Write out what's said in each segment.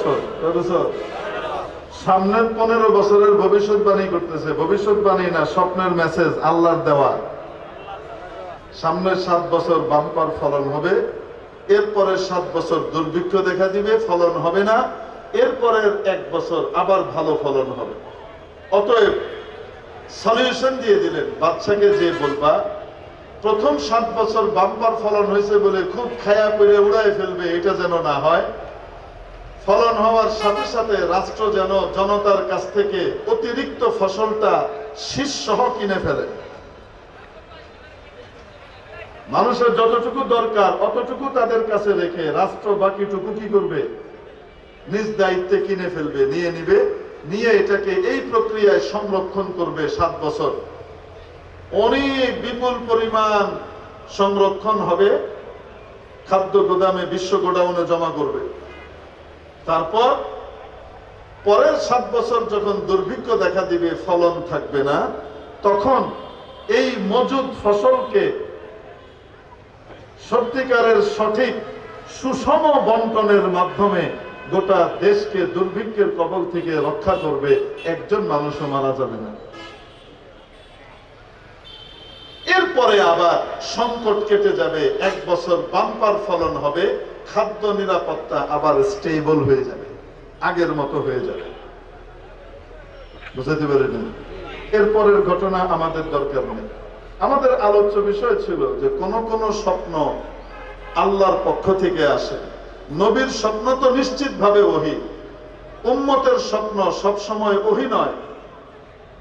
বছর, কয় বছর? সামনের পনেরো বছরের ভবিষ্যৎবাণী করতেছে। ভবিষ্যৎবাণী না, স্বপ্নের মেসেজ আল্লাহর দেওয়া। সামনের সাত বছর বাম্পার ফলন হবে। এরপরের সাত বছর দুর্ভিক্ষ দেখা দিবে, ফলন হবে না। এরপরের এক বছর আবার ভালো ফলন হবে। অতএব সলিউশন দিয়ে দিলেন বাচ্চাকে যে বলবা, প্রথম সাত বছর বাম্পার ফলন হয়েছে বলে খুব খায়া করে উড়াই ফেলবে, এটা যেন না হয়। ফলন হওয়ার সাথে সাথে রাষ্ট্র যেন জনতার কাছ থেকে অতিরিক্ত ফসলটা শীষ সহ কিনে ফেলে। মানুষের যতটুকু দরকার, অতটুকু তাদের কাছে রেখে রাষ্ট্র বাকিটুকু কি করবে? নিজ দায়িত্বে কিনে ফেলবে, নিয়ে নিবে, নিয়ে এটাকে এই প্রক্রিয়ায় সংরক্ষণ করবে সাত বছর। অনেক বিপুল পরিমাণ সংরক্ষণ হবে, খাদ্য গোদামে, বিশ্ব গোডাউনে জমা করবে। তারপর পরের সাত বছর যখন দুর্ভিক্ষ দেখা দিবে, ফলন থাকবে না, তখন এই মজুদ ফসলকে সত্যিকারের সঠিক সুষম বন্টনের মাধ্যমে গোটা দেশকে দুর্ভিক্ষের কবল থেকে রক্ষা করবে, একজন মানুষও মারা যাবে না। এরপরে আবার সংকট কেটে যাবে, এক বছর বাম্পার ফলন হবে, খাদ্য নিরাপত্তা আবার স্টেবল হয়ে যাবে, আগের মতো হয়ে যাবে। বুঝাতে পারেন এরপরের ঘটনা আমাদের দরকার নেই। আমাদের আলোচ্য বিষয় ছিল যে কোন কোন স্বপ্ন আল্লাহর পক্ষ থেকে আসে। নবীর স্বপ্ন তো নিশ্চিত ভাবে ওহি। উম্মতের স্বপ্ন সবসময় ওহি নয়।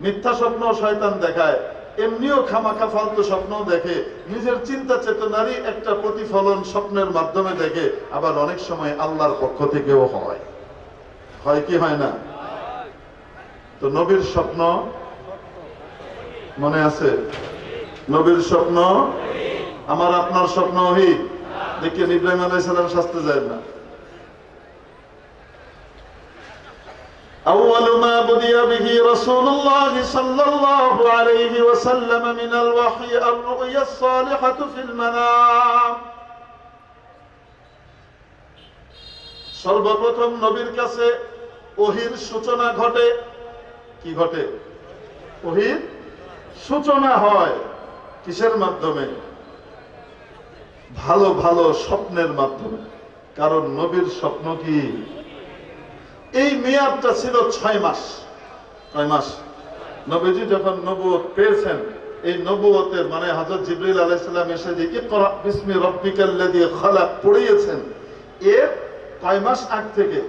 মিথ্যা স্বপ্ন শয়তান দেখায়। এমনিও খামাখা ফালতু স্বপ্ন দেখে, নিজের চিন্তা চেতনারই একটা প্রতিফলন স্বপ্নের মাধ্যমে দেখে, আবার অনেক সময় আল্লাহর পক্ষ থেকেও হয়। হয় কি হয় না? তো নবীর স্বপ্ন মনে আছে? নবীর স্বপ্ন? আমার আপনার স্বপ্ন ওহি দেখেন ইব্রাহিম আলাই সালাম শাস্তে যায় না। أول ما بدي به رسول الله صلى الله عليه وسلم من الوحي الرؤيا الصالحة في المنام সর্বপ্রথম নবীর কাছে ওহির সূচনা ঘটে কি ঘটে ওহির সূচনা হয় কিসের মাধ্যমে ভালো ভালো স্বপ্নের মাধ্যমে কারণ নবীর স্বপ্ন কি এই মেয়াদটা ছিল ছয় মাস। ছয় মাস। নবীজি যখন নবুয়ত পেয়েছেন, এই নবুয়তের মানে হযরত জিবরিল আলাইহিস এসে যে ইকরা বিসমি রাব্বিকাল্লাযী খালাক পড়িয়েছেন। এর কয় মাস আগ থেকে,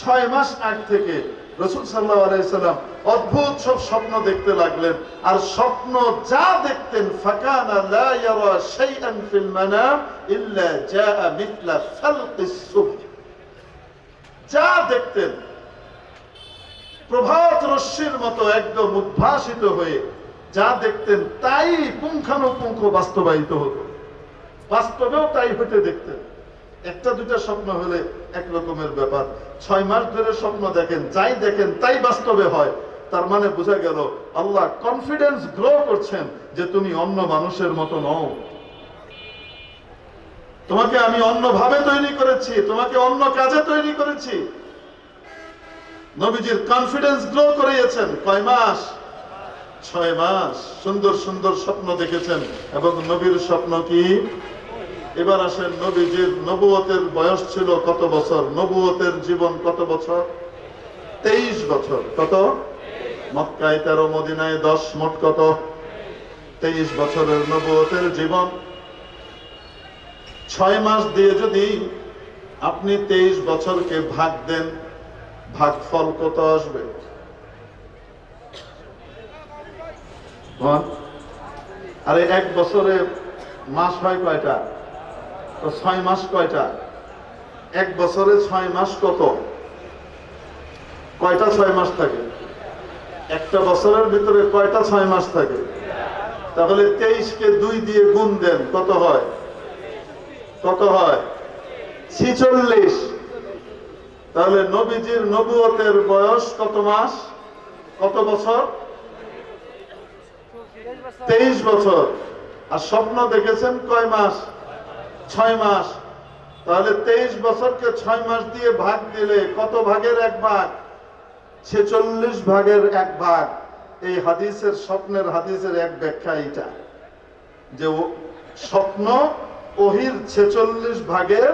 ছয় মাস আগ থেকে রসুল সাল্লাহ আলাইসাল্লাম অদ্ভুত সব স্বপ্ন দেখতে লাগলেন। আর স্বপ্ন যা দেখতেন, ফাকানা লা ইয়ারা শাইআন ফিল মানাম ইল্লা জাআ মিথলা ফালকিস সুবহ। যা দেখতেন, প্রভাত রশ্মির মতো একদম উদ্ভাসিত হয়ে যা দেখতেন তাই পুঙ্খানুপুঙ্খ বাস্তবায়িত হতো। বাস্তবেও তাই হতে দেখতেন। একটা দুটা স্বপ্ন হলে এক রকমের ব্যাপার। ছয় মাস ধরে স্বপ্ন দেখেন, যাই দেখেন তাই বাস্তবে হয়। তার মানে বোঝা গেল, আল্লাহ কনফিডেন্স গ্রো করছেন যে তুমি অন্য মানুষের মতো নও। তোমাকে আমি অন্য ভাবে তৈরি করেছি, তোমাকে অন্য কাজে তৈরি করেছি। নবীজির কনফিডেন্স গ্রো করিয়েছেন, কয় মাস? ছয় মাস। সুন্দর সুন্দর স্বপ্ন দেখেছেন। এবং নবীর স্বপ্ন কি? এবার আসেন নবীজির নবুয়তের বয়স ছিল কত বছর? নবুয়তের জীবন কত বছর? তেইশ বছর। কত? মক্কায় তেরো, মদিনায় দশ, মোট কত? তেইশ বছরের নবুয়তের জীবন। ছয় মাস দিয়ে যদি আপনি তেইশ বছরকে ভাগ দেন ভাগ ফল কত আসবে? আরে এক বছরে মাস হয় কয়টা? তো ছয় মাস কয়টা? এক বছরে ছয় মাস কত? কয়টা ছয় মাস থাকে? একটা বছরের ভিতরে কয়টা ছয় মাস থাকে? তাহলে তেইশকে দুই দিয়ে গুণ দেন, কত হয়? কত হয়? ছিচল্লিশ। তাহলে নবীজির নবুয়তের বয়স কত মাস? কত বছর? তেইশ বছর। আর স্বপ্ন দেখেছেন কয় মাস? ছয় মাস। তাহলে তেইশ বছরকে ছয় মাস দিয়ে ভাগ দিলে কত ভাগের এক ভাগ? ছেচল্লিশ ভাগের এক ভাগ। এই হাদিসের স্বপ্নের হাদিসের এক ব্যাখ্যা এইটা। যে স্বপ্ন ওহির ছেচল্লিশ ভাগের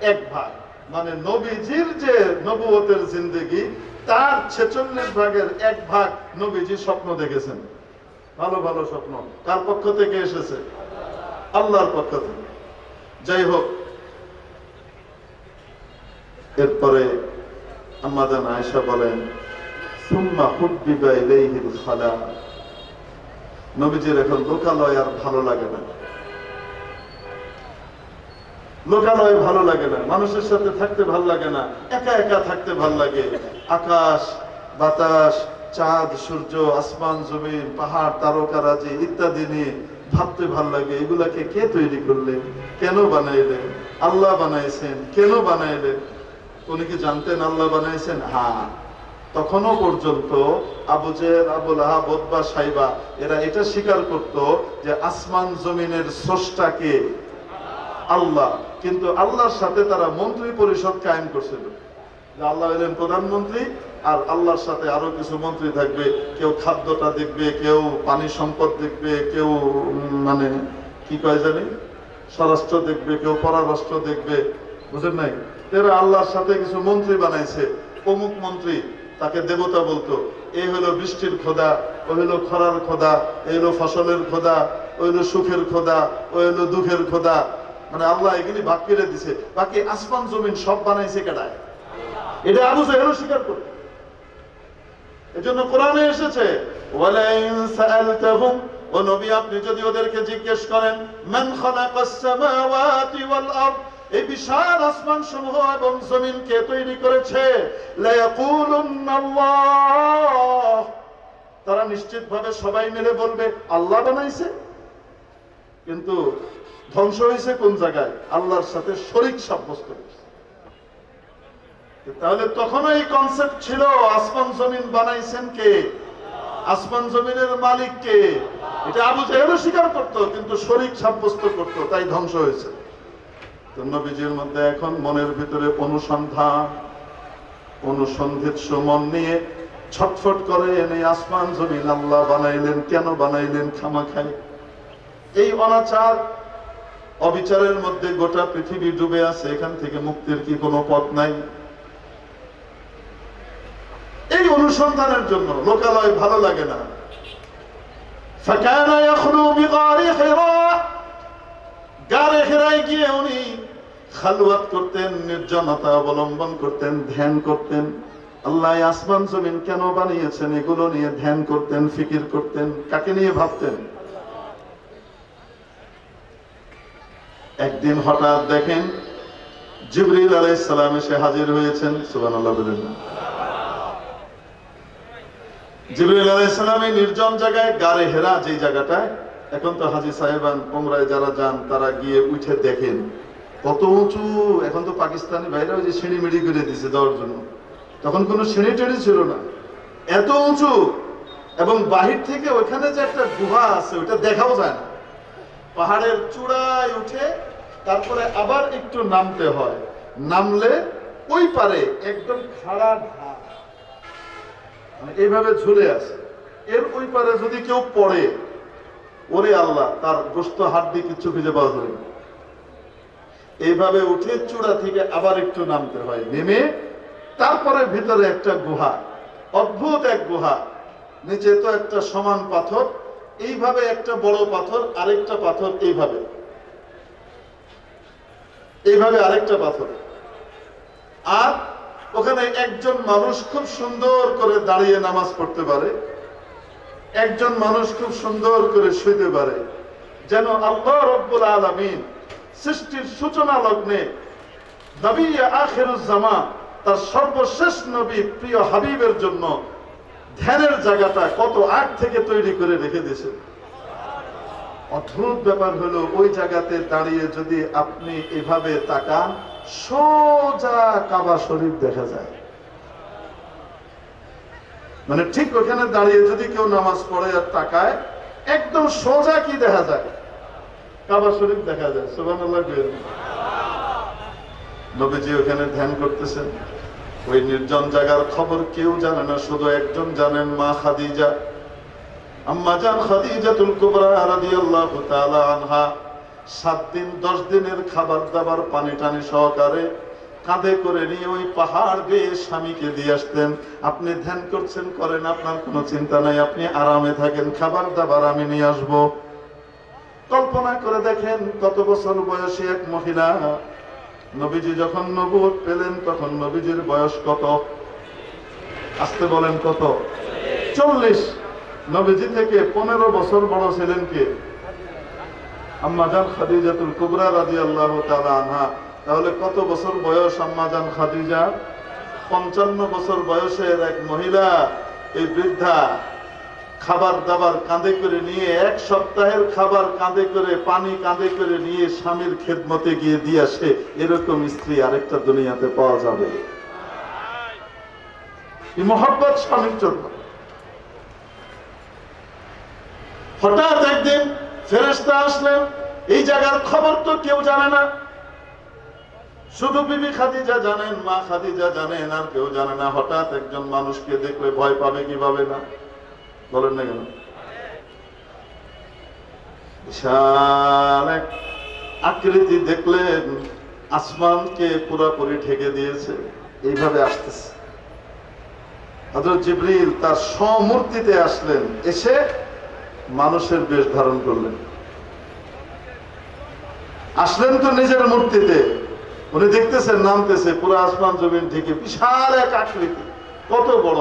এক ভাগ। মানে নবীজির যে নবুয়তের জিন্দগি, তার ছেচল্লিশ ভাগের এক ভাগ নবীজি স্বপ্ন দেখেছেন। ভালো ভালো স্বপ্ন। কার পক্ষ থেকে এসেছে? আল্লাহর পক্ষ থেকে। যাই হোক, এরপরে আমাদের আয়েশা বলেন, সুম্মা হুব্বিবা খালা। নবীজির এখন লোকালয় আর ভালো লাগে না। লোকালয় ভালো লাগে না, মানুষের সাথে থাকতে ভালো লাগে না, একা একা থাকতে ভালো লাগে। আকাশ, বাতাস, চাঁদ, সূর্য, আসমান, জমিন, পাহাড় তারকারাজি ইত্যাদি নিয়ে ভাবতে ভালো লাগে, এগুলাকে কে তৈরি করলেন কেন বানাইলেন আল্লাহ বানাইছেন, কেন বানাইলেন উনি কি জানতেন আল্লাহ বানাইছেন? হ্যাঁ। তখনও পর্যন্ত আবু জের আবুল আহাব সাইবা, এরা এটা স্বীকার করত যে আসমান জমিনের স্রষ্টাকে আল্লাহ কিন্তু আল্লাহর সাথে তারা মন্ত্রী পরিষদ কায়েম করছিল। আল্লাহ হলেন প্রধানমন্ত্রী, আর আল্লাহর সাথে আরও কিছু মন্ত্রী থাকবে। কেউ খাদ্যটা দেখবে, কেউ পানি সম্পদ দেখবে, কেউ মানে কি কয় জানি? স্বরাষ্ট্র দেখবে, কেউ পররাষ্ট্র দেখবে। বুঝেন নাই? এরা আল্লাহর সাথে কিছু মন্ত্রী বানাইছে। অমুক মন্ত্রী তাকে দেবতা বলতো এই হলো বৃষ্টির খোদা, ও হলো খরার খোদা এই হলো ফসলের খোদা ওই হলো সুখের খোদা ওই হলো দুঃখের খোদা। মানে আল্লাহ এগুলি ভাগ করে দিছে। বাকি আসমান, জমিন সব বানাইছে কেডায়? এটা আবু স্বীকার করত এজন্য কোরআনে এসেছে, ওয়ালাইন ও নবী, আপনি যদি ওদেরকে জিজ্ঞেস করেন, মান খালাকাস সামাওয়াতি ওয়াল আরদ এই বিশাল আসমান সমূহ এবং জমিন কে তৈরি করেছে? তারা নিশ্চিতভাবে সবাই মিলে বলবে, আল্লাহ বানাইছে। কিন্তু ধ্বংস হয়েছে কোন জায়গায়? আল্লাহর সাথে শরিক সাব্যস্ত হয়েছে। তাহলে তখনও এই কনসেপ্ট ছিল, আসমান জমিন বানাইছেন কে? আসমান জমিনের মালিক কে? এটা আবু জাহেলও স্বীকার করতো, কিন্তু শরিক সাব্যস্ত করতো, তাই ধ্বংস হয়েছে। নবীজির মধ্যে এখন মনের ভিতরে অনুসন্ধান, অনুসন্ধিত মন নিয়ে ছটফট করে এনে আসমান জমিন আল্লাহ বানাইলেন, কেন বানাইলেন খামাখাই এই অনাচার অবিচারের মধ্যে গোটা পৃথিবী ডুবে আছে, এখান থেকে মুক্তির কি কোনো পথ নাই? এই অনুসন্ধানের জন্য লোকালয় ভালো লাগে না। গারে হেরায় গিয়ে উনি খালুয়াত করতেন, নির্জনতা অবলম্বন করতেন, ধ্যান করতেন। আল্লাহ আসমান জমিন কেন বানিয়েছেন? এগুলো নিয়ে ধ্যান করতেন, ফিকির করতেন। কাকে নিয়ে ভাবতেন? একদিন হঠাৎ দেখেন জিবরিল আলাইহিস সালাম এসে হাজির হয়েছেন, সুবহানাল্লাহ বলেন না। জিবরিল আলাইহিস সালাম এই নির্জন জায়গায় গারে হেরা যে জায়গাটায়, এখন তো হাজি সাহেবান ওমরায় যারা যান, তারা গিয়ে উঠে দেখেন, কত উঁচু, এখন তো পাকিস্তানি বাইরে ওই যে সিঁড়ি মিড়ি করে দিছে দেওয়ার জন্য। তখন কোনো সিঁড়ি টেড়ি ছিল না। এত উঁচু, এবং বাহির থেকে ওইখানে যে একটা গুহা আছে ওটা দেখাও যায় না। পাহাড়ের চূড়ায় উঠে তারপরে আবার একটু নামতে হয়। নামলে ওই পারে একদম খাড়া ঢাল। মানে এইভাবে ঝুলে আছে। এর ওই পারে যদি কেউ পড়ে, ওরে আল্লাহ, তার গোস্ত হাড্ডি কিছু খুঁজে পাওয়া যাবে। এইভাবে উঠে চূড়া থেকে আবার একটু নামতে হয়। নেমে তারপরে ভিতরে একটা গুহা, অদ্ভুত এক গুহা। নিচে তো একটা সমান পাথর এইভাবে একটা বড় পাথর, আরেকটা পাথর এইভাবে। এইভাবে আরেকটা পাথর। আর ওখানে একজন মানুষ খুব সুন্দর করে দাঁড়িয়ে নামাজ পড়তে পারে। একজন মানুষ খুব সুন্দর করে শুইতে পারে। যেন আল্লাহ রব্বুল আলমিন সৃষ্টির সূচনা লগ্নে নবী আখেরুজ্জামা তার সর্বশেষ নবী প্রিয় হাবিবের জন্য ধ্যানের জায়গাটা কত আগ থেকে তৈরি করে রেখে দিয়েছে। অদ্ভুত ব্যাপার হলো ওই জায়গাতে দাঁড়িয়ে যদি আপনি এভাবে তাকান, সোজা কাবা শরীফ দেখা যায়। মানে ঠিক ওখানে দাঁড়িয়ে যদি কেউ নামাজ পড়ে আর তাকায়, একদম সোজা কি দেখা যায়? কাবা শরীফ দেখা যায় কইেন। নবীজি ওখানে ধ্যান করতেছেন। ওই নির্জন জায়গার খবর কেউ জানে না, শুধু একজন জানেন মা খাদিজা। আম্মা জান খাদিজাতুল কুবরা রাদিয়াল্লাহু তাআলা আনহা সাত দিন, দশ দিনের খাবার দাবার পানি টানি সহকারে কাঁধে করে নিয়ে ওই পাহাড় বেয়ে স্বামীকে দিয়ে আসতেন। আপনি ধ্যান করছেন, করেন, আপনার কোনো চিন্তা নাই, আপনি আরামে থাকেন, খাবার দাবার আমি নিয়ে আসব। কল্পনা করে দেখেন কত বছর বয়সী এক মহিলা। নবীজি যখন নবুয়ত পেলেন, তখন নবীজির বয়স কত? আসতে বলেন কত? চল্লিশ। নবীজি থেকে পনেরো বছর বড় ছিলেন কে? আম্মাজান খাদিজাতুল কুবরা রাদিয়াল্লাহু তাআলা আনহা। তাহলে কত বছর বয়স আম্মাজান খাদিজা? পঞ্চান্ন বছর বয়সের এক মহিলা, এই বৃদ্ধা খাবার দাবার কাঁধে করে নিয়ে এক সপ্তাহের খাবার কাঁধে করে, পানি কাঁধে করে নিয়ে স্বামীর খেদমতে গিয়ে দিয়ে আসে। এরকম স্ত্রী আরেকটা দুনিয়াতে পাওয়া যাবে। মহব্বত স্বামীর জন্য। হঠাৎ একদিন ফেরেস্তা আসলেন, এই জায়গার খবর তো কেউ জানে না। শুধু বিবি খাদিজা জানেন, মা খাদিজা জানেন, আর কেউ জানে না। হঠাৎ একজন মানুষকে দেখলে ভয় পাবে কি পাবে না? বলেন না কেন? বিশাল এক আকৃতি দেখলেন, আসমানকে পুরাপুরি ঢেকে দিয়েছে। এইভাবে আসতেছে। হযরত জিবরিল তার সমূর্তিতে আসলেন, এসে মানুষের বেশ ধারণ করলেন। আসলেন তো নিজের মূর্তিতে। উনি দেখতেছেন, নামতেছে, পুরো আসমান জমিন থেকে বিশাল এক আকৃতি, কত বড়।